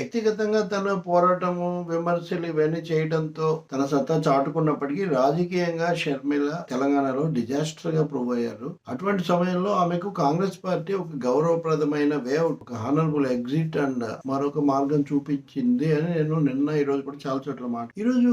వ్యక్తిగతంగా తన పోరాటము విమర్శలు ఇవన్నీ చేయడంతో తన సత్తా చాటుకున్నప్పటికీ రాజకీయంగా షర్మిల తెలంగాణలో డిజాస్టర్గా ప్రూవ్ అయ్యారు. అటువంటి సమయంలో ఆమెకు కాంగ్రెస్ పార్టీ ఒక గౌరవప్రదమైన వేఅవుట్ ఒక హానరబుల్ ఎగ్జిట్ అండ్ మరొక మార్గం చూపించింది అని నేను నిన్న ఈ రోజు కూడా చాలా చోట్ల మాట. ఈరోజు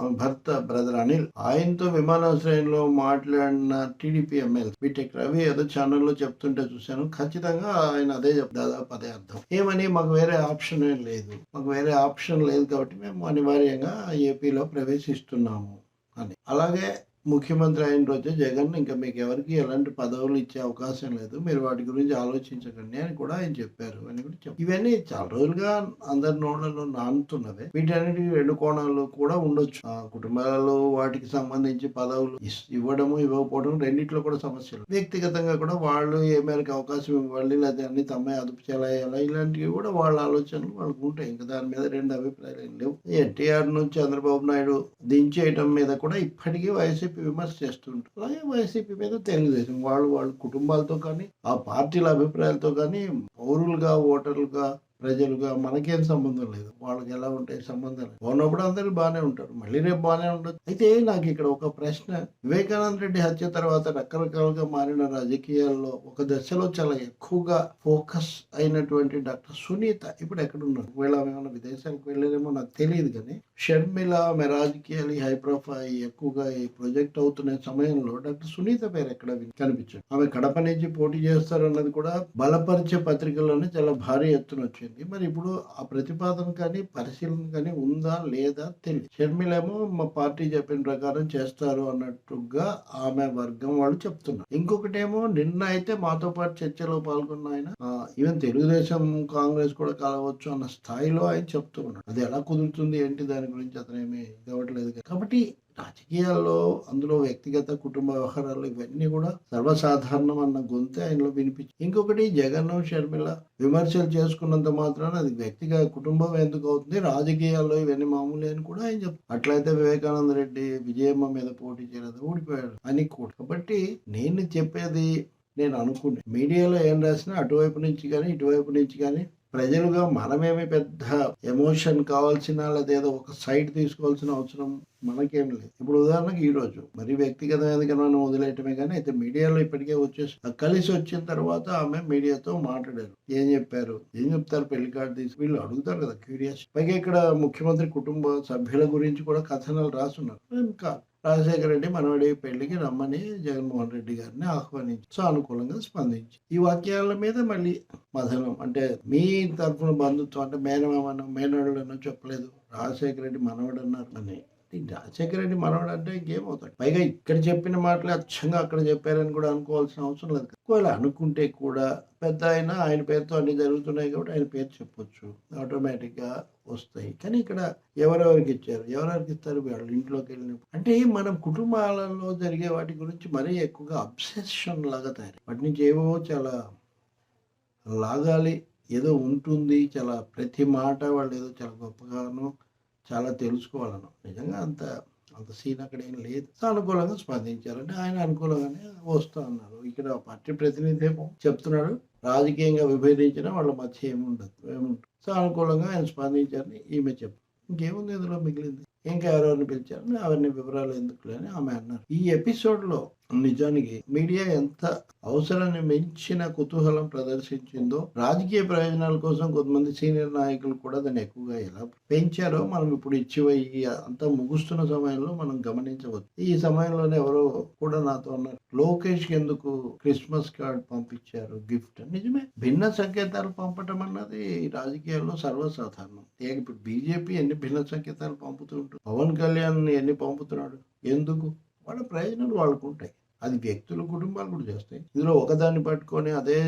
ఆమె భర్త బ్రదర్ అనిల్ ఆయనతో విమానాశ్రయంలో మాట్లాడిన టీడీపీ ఎమ్మెల్యే బీటెక్ రవి ఏదో ఛానల్లో చెప్తుంటే చూశాను. ఖచ్చితంగా ఆయన అదే చెప్ దాదాపు అదే అర్థం. ఏమని మాకు వేరే ఆప్షన్ ఆప్షనే లేదు. మాకు వేరే ఆప్షన్ లేదు కాబట్టి మేము అనివార్యంగా ఏపీలో ప్రవేశిస్తున్నాము అని. అలాగే ముఖ్యమంత్రి అయిన రోజే జగన్ ఇంకా మీకు ఎవరికి ఎలాంటి పదవులు ఇచ్చే అవకాశం లేదు. మీరు వాటి గురించి ఆలోచించకండి అని కూడా ఆయన చెప్పారు. అని కూడా చెప్పారు. ఇవన్నీ చాలా రోజులుగా అందరి నోళ్ళలో నానుతున్నవే. వీటన్నిటి రెండు కోణాలు కూడా ఉండొచ్చు. ఆ కుటుంబాలలో వాటికి సంబంధించి పదవులు ఇస్- ఇవ్వడము ఇవ్వకపోవడం రెండిట్లో కూడా సమస్యలు. వ్యక్తిగతంగా కూడా వాళ్ళు ఏ మేరకు అవకాశం ఇవ్వాలి లేదా అన్ని తమ్మే అదుపు చేయాలా ఇలాంటివి కూడా వాళ్ళ ఆలోచనలు వాళ్ళకు ఉంటాయి. ఇంకా దాని మీద రెండు అభిప్రాయాలు లేవు. ఎన్టీఆర్ నుంచి చంద్రబాబు నాయుడు దించేయటం మీద కూడా ఇప్పటికీ వైసీపీ విమర్శ చేస్తుంటారు. అలాగే వైసీపీ మీద తెలుగుదేశం వాళ్ళు వాళ్ళ కుటుంబాలతో కానీ ఆ పార్టీల అభిప్రాయాలతో కానీ పౌరులుగా ఓటర్లుగా ప్రజలుగా మనకేం సంబంధం లేదు. వాళ్ళకి ఎలా ఉంటాయి సంబంధం లేదు. ఉన్నప్పుడు అందరూ బాగానే ఉంటారు. మళ్ళీ రేపు బాగానే ఉండదు అయితే నాకు ఇక్కడ ఒక ప్రశ్న. వివేకానంద రెడ్డి హత్య తర్వాత రకరకాలుగా మారిన రాజకీయాల్లో ఒక దశలో చాలా ఎక్కువగా ఫోకస్ అయినటువంటి డాక్టర్ సునీత ఇప్పుడు ఎక్కడున్నారు? ఒకవేళ ఆమె ఏమైనా విదేశాలకు వెళ్ళలేమో నాకు తెలియదు కానీ షర్మిల మెరాజకీయాలు హై ప్రొఫైల్ ఎక్కువగా ఈ ప్రొజెక్ట్ అవుతున్న సమయంలో డాక్టర్ సునీత పేరు ఎక్కడ కనిపించారు కనిపించదు ఆమె కడప నుంచి పోటీ చేస్తారన్నది కూడా బలపరిచే పత్రికల్లోనే చాలా భారీ ఎత్తున వచ్చింది. మరి ఇప్పుడు ఆ ప్రతిపాదన కానీ పరిశీలన కానీ ఉందా లేదా తెలియదు షర్మిలేమో మా పార్టీ చెప్పిన ప్రకారం చేస్తారు అన్నట్టుగా ఆమె వర్గం వాళ్ళు చెప్తున్నారు. ఇంకొకటేమో నిన్న అయితే మాతో పాటు చర్చలో పాల్గొన్న ఆయన ఈవెన్ తెలుగుదేశం కాంగ్రెస్ కూడా కలవచ్చు అన్న స్థాయిలో ఆయన చెప్తూ ఉన్నాడు అది ఎలా కుదురుతుంది ఏంటి దాని గురించి అతను ఏమి ఇవ్వట్లేదు కాబట్టి రాజకీయాల్లో అందులో వ్యక్తిగత కుటుంబ వ్యవహారాలు ఇవన్నీ కూడా సర్వసాధారణం అన్న గొంతే ఆయనలో వినిపించి ఇంకొకటి జగన్ షర్మిల విమర్శలు చేసుకున్నంత మాత్రాన అది వ్యక్తిగత కుటుంబం ఎందుకు అవుతుంది? రాజకీయాల్లో ఇవన్నీ మామూలే అని కూడా ఆయన చెప్తారు అట్లయితే వివేకానంద రెడ్డి విజయమ్మ మీద పోటీ చేయలేదు ఓడిపోయాడు అని కూడా. కాబట్టి నేను చెప్పేది నేను అనుకునే మీడియాలో ఏం రాసినా అటువైపు నుంచి కానీ ఇటువైపు నుంచి కానీ ప్రజలుగా మనమేమి పెద్ద ఎమోషన్ కావాల్సిన లేదా ఏదో ఒక సైడ్ తీసుకోవాల్సిన అవసరం మనకేం లేదు. ఇప్పుడు ఉదాహరణకి ఈ రోజు మరి వ్యక్తిగతమైన మనం వదిలేయటమే కానీ అయితే మీడియాలో ఇప్పటికే వచ్చేసి కలిసి వచ్చిన తర్వాత ఆమె మీడియాతో మాట్లాడారు. ఏం చెప్పారు? ఏం చెప్తారు? పెళ్ళి కార్డు తీసి వీళ్ళు అడుగుతారు కదా క్యూరియస్ పైగా ఇక్కడ ముఖ్యమంత్రి కుటుంబ సభ్యుల గురించి కూడా కథనాలు రాస్తున్నారు ఇంకా రాజశేఖర రెడ్డి మనవడి పెళ్ళికి రమ్మని జగన్మోహన్ రెడ్డి గారిని ఆహ్వానించి సానుకూలంగా స్పందించి. ఈ వాక్యాల మీద మళ్ళీ మదనం అంటే మీ తరఫున బంధుత్వం అంటే మేనమామను మేనడులను చెప్పలేదు. రాజశేఖర రెడ్డి మనవడు అన్నారు అని ఈ రాజశేఖర మనవడు అంటే ఇంకేమవుతాడు? పైగా ఇక్కడ చెప్పిన మాటలు అచ్చంగా అక్కడ చెప్పారని కూడా అనుకోవాల్సిన అవసరం లేదు ఒకవేళ అనుకుంటే కూడా పెద్ద ఆయన ఆయన పేరుతో అన్ని జరుగుతున్నాయి కాబట్టి ఆయన పేరు చెప్పొచ్చు. ఆటోమేటిక్గా వస్తాయి. కానీ ఇక్కడ ఎవరెవరికి ఇచ్చారు? ఎవరెవరికి ఇస్తారు? వాళ్ళు ఇంట్లోకి వెళ్ళినప్పుడు. అంటే మనం కుటుంబాలలో జరిగే వాటి గురించి మరీ ఎక్కువగా అబ్సెషన్ లాగా తయారు వాటి నుంచి ఏవో చాలా లాగాలి ఏదో ఉంటుంది చాలా ప్రతి మాట వాళ్ళు ఏదో చాలా గొప్పగాను చాలా తెలుసుకోవాలను. నిజంగా అంత అంత సీన్ అక్కడ ఏం లేదు. సానుకూలంగా స్పందించారంటే ఆయన అనుకూలంగానే వస్తా అన్నారు ఇక్కడ పార్టీ ప్రతినిధి ఏమో చెప్తున్నాడు. రాజకీయంగా విభేదించినా వాళ్ళ మధ్య ఏముండదు ఏముంటుంది సానుకూలంగా ఆయన స్పందించారని ఈమె చెప్పు ఇంకేముంది ఇందులో మిగిలింది? ఇంకా ఎవరెవరిని పిలిచారని అవన్నీ వివరాలు ఎందుకులే అని ఆమె అన్నారు. ఈ ఎపిసోడ్లో నిజానికి మీడియా ఎంత అవసరాన్ని మించిన కుతూహలం ప్రదర్శించిందో రాజకీయ ప్రయోజనాల కోసం కొంతమంది సీనియర్ నాయకులు కూడా దాన్ని ఎక్కువగా ఎలా పెంచారో మనం ఇప్పుడు ఇచ్చివయ్యి అంతా ముగుస్తున్న సమయంలో మనం గమనించవచ్చు. ఈ సమయంలోనే ఎవరో కూడా నాతో ఉన్నారు లోకేష్ ఎందుకు క్రిస్మస్ కార్డ్ పంపించారు? గిఫ్ట్? నిజమే భిన్న సంకేతాలు పంపటం అన్నది రాజకీయాల్లో సర్వసాధారణం. ఇప్పుడు బీజేపీ ఎన్ని భిన్న సంకేతాలు పంపుతూ ఉంటుంది పవన్ కళ్యాణ్ ఎన్ని పంపుతున్నాడు? ఎందుకు? వాళ్ళ ప్రయోజనాలు వాళ్ళకు ఉంటాయి అది వ్యక్తులు కుటుంబాలు కూడా చేస్తాయి. ఇందులో ఒకదాన్ని పట్టుకొని అదే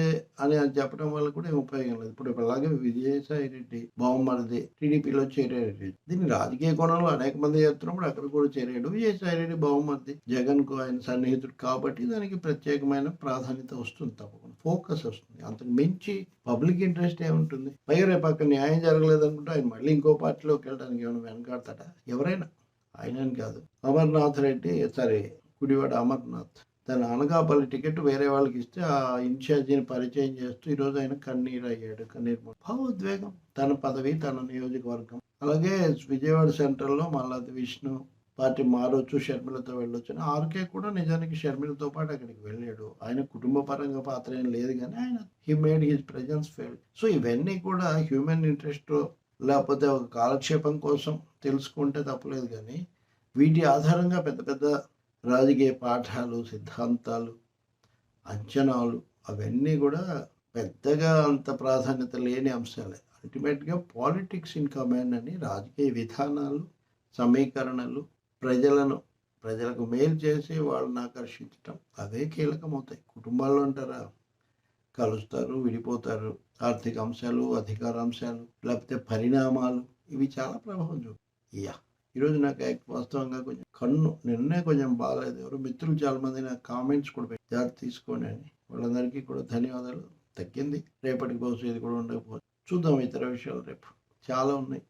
అని అది చెప్పడం వల్ల కూడా ఏం ఉపయోగం లేదు. ఇప్పుడు అలాగే విజయసాయి రెడ్డి బావమరిది టీడీపీలో చేరాడు దీన్ని రాజకీయ కోణంలో అనేక మంది చేస్తున్నప్పుడు అక్కడ కూడా చేరాడు. విజయసాయి రెడ్డి బావమరిది జగన్కు ఆయన సన్నిహితుడు కాబట్టి దానికి ప్రత్యేకమైన ప్రాధాన్యత వస్తుంది తప్పకుండా. ఫోకస్ వస్తుంది. అంతకు మించి పబ్లిక్ ఇంట్రెస్ట్ ఏముంటుంది? పైగా రేపు అక్కడ న్యాయం జరగలేదు అనుకుంటే ఆయన మళ్ళీ ఇంకో పార్టీలోకి వెళ్ళడానికి ఏమైనా వెనకాడతాడా? ఎవరైనా. ఆయన అని కాదు. అమర్నాథ్ రెడ్డి సరే గుడివాడ అమర్నాథ్. తన అనకాపల్లి టికెట్ వేరే వాళ్ళకి ఇస్తే ఆ ఇన్ఛార్జిని పరిచయం చేస్తూ ఈరోజు ఆయన కన్నీరు అయ్యాడు కన్నీరు భావోద్వేగం. తన పదవి తన నియోజకవర్గం. అలాగే విజయవాడ సెంట్రల్లో మల్లాది విష్ణు పార్టీ మారొచ్చు షర్మిలతో వెళ్ళొచ్చు అని ఆర్కే కూడా నిజానికి షర్మిలతో పాటు అక్కడికి వెళ్ళాడు. ఆయన కుటుంబ పరంగా పాత్ర ఏం లేదు కానీ ఆయన he made his presence fail so ఇవన్నీ కూడా హ్యూమన్ ఇంట్రెస్ట్ లేకపోతే ఒక కాలక్షేపం కోసం తెలుసుకుంటే తప్పలేదు కానీ వీటి ఆధారంగా పెద్ద పెద్ద రాజకీయ పాఠాలు సిద్ధాంతాలు అంచనాలు అవన్నీ కూడా పెద్దగా అంత ప్రాధాన్యత లేని అంశాలే. అల్టిమేట్గా పాలిటిక్స్ ఇన్ కమాండ్ అని రాజకీయ విధానాలు సమీకరణలు ప్రజలను ప్రజలకు మేలు చేసి వాళ్ళని ఆకర్షించటం అవే కీలకమవుతాయి. కుటుంబాల్లో అంటారా? కలుస్తారు విడిపోతారు. ఆర్థిక అంశాలు అధికార అంశాలు లేకపోతే పరిణామాలు ఇవి చాలా ప్రభావం చూపు యా. ఈరోజు నాకు వాస్తవంగా కొంచెం కన్ను నిన్నే కొంచెం బాగాలేదు. ఎవరు మిత్రులు చాలా మంది నాకు కామెంట్స్ కూడా పెట్టి జాగ్రత్త తీసుకోండి అని. వాళ్ళందరికీ కూడా ధన్యవాదాలు. తగ్గింది. రేపటికి బహుశా ఇది కూడా ఉండకపోవచ్చు. చూద్దాం ఇతర విషయాలు రేపు. చాలా ఉన్నాయి.